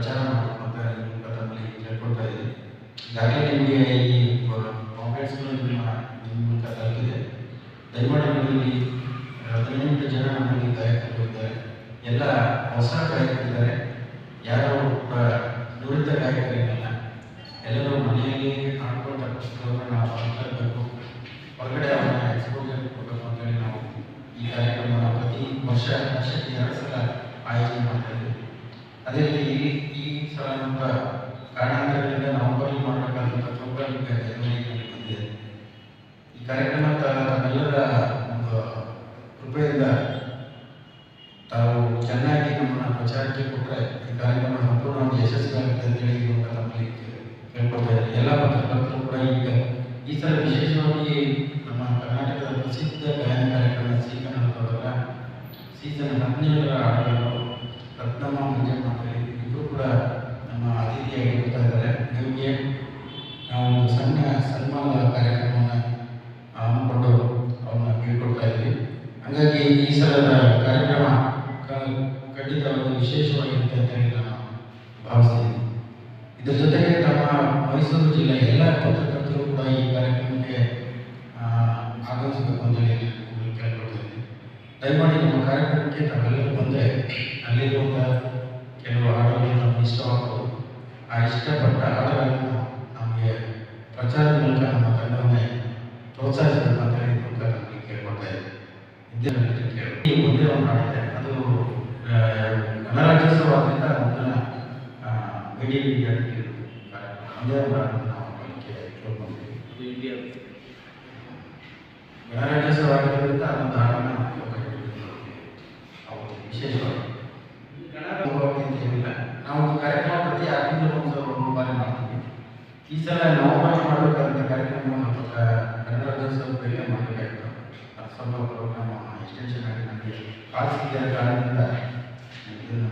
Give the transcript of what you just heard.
ಪ್ರಚಾರ ಮಾಡಬೇಕು ಅಂತ ನಿಮ್ಮ ತಮ್ಮಲ್ಲಿ ಕೇಳ್ಕೊಳ್ತಾ ಇದ್ದೀನಿ. ಈಗಾಗಲೇ ನಿಮಗೆ ಈ ನಿಮ್ಮ ಮೂಲಕ ತಲುಪಿದೆ. ದಯಮಾಡಿ ಹದಿನೆಂಟು ಜನ ನಮ್ಮಲ್ಲಿ ಗಾಯಕರಿದ್ದಾರೆ ಎಲ್ಲ ಹೊಸ ಗಾಯಕರಿದ್ದಾರೆ ಯಾರೋ ಒಬ್ಬ ನುರಿತ ಗಾಯಕರಿಲ್ಲ ಎಲ್ಲರೂ ಮನೆಯಲ್ಲಿ ಕಾಣ್ಕೊಂಡ ಪುಸ್ತಕವನ್ನು ನಾವು ಮಾತಾಡಬೇಕು ಹೊರಗಡೆ ಅವನ ಎಕ್ಸ್ಪೋಜರ್ ಕೊಡಬೇಕು ಅಂತೇಳಿ ನಾವು ಈ ಕಾರ್ಯಕ್ರಮವನ್ನು ಪ್ರತಿ ವರ್ಷ, ವರ್ಷಕ್ಕೆ ಎರಡು ಸಲ ಆಯೋಜನೆ ಮಾಡ್ತಾ ಇದ್ದೀವಿ. ಅದೇ ರೀತಿ ನಮ್ಮ ಕಾರಣಾಂತರಗಳಿಂದ ನವೆಂಬರ್ಲಿ ಮಾಡಬೇಕಾದಂಥ ಪ್ರೋಗ್ರಾಮ್ ಜನವರಿಯಲ್ಲಿ ಬಂದಿದೆ ಈ ಕಾರ್ಯಕ್ರಮ ತಮ್ಮೆಲ್ಲರ ಒಂದು ಕೃಪೆಯಿಂದ ತಾವು ಚೆನ್ನಾಗಿ ನಮ್ಮನ್ನು ಪ್ರಚಾರಕ್ಕೆ ಕೊಟ್ಟರೆ ಈ ಕಾರ್ಯಕ್ರಮ ಸಂಪೂರ್ಣವಾಗಿ ಯಶಸ್ವಿಯಾಗುತ್ತೆ ಅಂತೇಳಿ ತಮ್ಮಲ್ಲಿ ಕೇಳ್ಕೊಳ್ತಾ ಇದ್ದೀನಿ ಎಲ್ಲ ಪತ್ರಕರ್ತರು ಕೂಡ ಈಗ ಈ ಸಲ ವಿಶೇಷವಾಗಿ ನಮ್ಮ ಕರ್ನಾಟಕದ ಪ್ರಸಿದ್ಧ ಗಾಯನ ಕಾರ್ಯಕ್ರಮ ಸಿ ಕನ್ನಡದವರ ಸೀಸನ್ ಹದಿನೇಳರ ಹಾಡುಗಳು, ರತ್ನಮ್ಮ ಮಂಜಮ್ಮ ಅಂತೇಳಿ ಇಬ್ಬರು ಕೂಡ ನಮ್ಮ ಅತಿಥಿಯಾಗಿ ಬರ್ತಾ ಇದ್ದಾರೆ ನಿಮಗೆ ನಾವು ಒಂದು ಸಣ್ಣ ಸನ್ಮಾನ ಕಾರ್ಯಕ್ರಮವನ್ನು ಹಮ್ಮಿಕೊಂಡು ಅವನ್ನ ಬೀಳ್ಕೊಡ್ತಾ ಇದ್ವಿ. ಹಾಗಾಗಿ ಈ ಸಲದ ಕಾರ್ಯಕ್ರಮ ಖಂಡಿತ ಒಂದು ವಿಶೇಷವಾಗಿರುತ್ತೆ ಅಂತ ಹೇಳಿ ನಾನು ಭಾವಿಸ್ತೀನಿ. ಇದರ ಜೊತೆಗೆ ನಮ್ಮ ಮೈಸೂರು ಜಿಲ್ಲೆ ಎಲ್ಲ ಪತ್ರಕರ್ತರು ಕೂಡ ಈ ಕಾರ್ಯಕ್ರಮಕ್ಕೆ ಆಗಮಿಸಬೇಕು ಅಂತ ಹೇಳಿ ನಾನು ದಯಮಾಡಿ ನಮ್ಮ ಕಾರ್ಯಕ್ರಮಕ್ಕೆ ತಾವೆಲ್ಲರೂ ಬಂದರೆ ಅಲ್ಲಿರುವಂಥ ಕೆಲವು ಹಾಡುಗಳು ನಮ್ಗೆ ಇಷ್ಟವಾಗ್ಬೋದು. ಆ ಇಷ್ಟಪಟ್ಟ ಹಾಡುಗಳನ್ನು ನಮಗೆ ಪ್ರಚಾರದ ಮೂಲಕ ನಮ್ಮ ತಂಡವನ್ನೇ ಪ್ರೋತ್ಸಾಹಿಸಬೇಕು ಅಂತ ಹೇಳಿ ಕೇಳ್ಕೊಳ್ತಾ ಇದ್ದೀನಿ ಒಂದೇ ಒಂದು ಅದು ಗಣರಾಜ್ಯೋತ್ಸವ ಆದ್ದರಿಂದ ಮೀಡಿಯಾ ಮೀಡಿಯಾ ಕಾರ್ಯಕ್ರಮ. ಒಂದೇ ಒಂದು ನಾವು ಗಣರಾಜ್ಯೋತ್ಸವ ಆಗಿರೋದ್ರಿಂದ ಅದೊಂದು ಹಾಡನ್ನು ಹೌದು ವಿಶೇಷವಾಗಿ. ಅಂತ ಹೇಳಿಲ್ಲ ನಾವು ಕಾರ್ಯಕ್ರಮ ಪ್ರತಿ ಆರು ಒಂದು ಬಾರಿ ಮಾಡ್ತೀವಿ. ಈ ಸಲ ನವೆಂಬರ್ ಕಾರ್ಯಕ್ರಮ ಸ್ವಲ್ಪ ಕನ್ನಡ ರಾಜ್ಯೋತ್ಸವ ಬೇಗ ಮಾಡಬೇಕಾಗಿತ್ತು ಅದು ಸ್ವಲ್ಪ ಪ್ರೋಗ್ರಾಮ್ ಎಕ್ಸ್ಟೆನ್ಷನ್ ಆಗಿ ನನಗೆ ಕಾಲ್ ಸಿಗದ ಕಾರಣದಿಂದ ಇದನ್ನು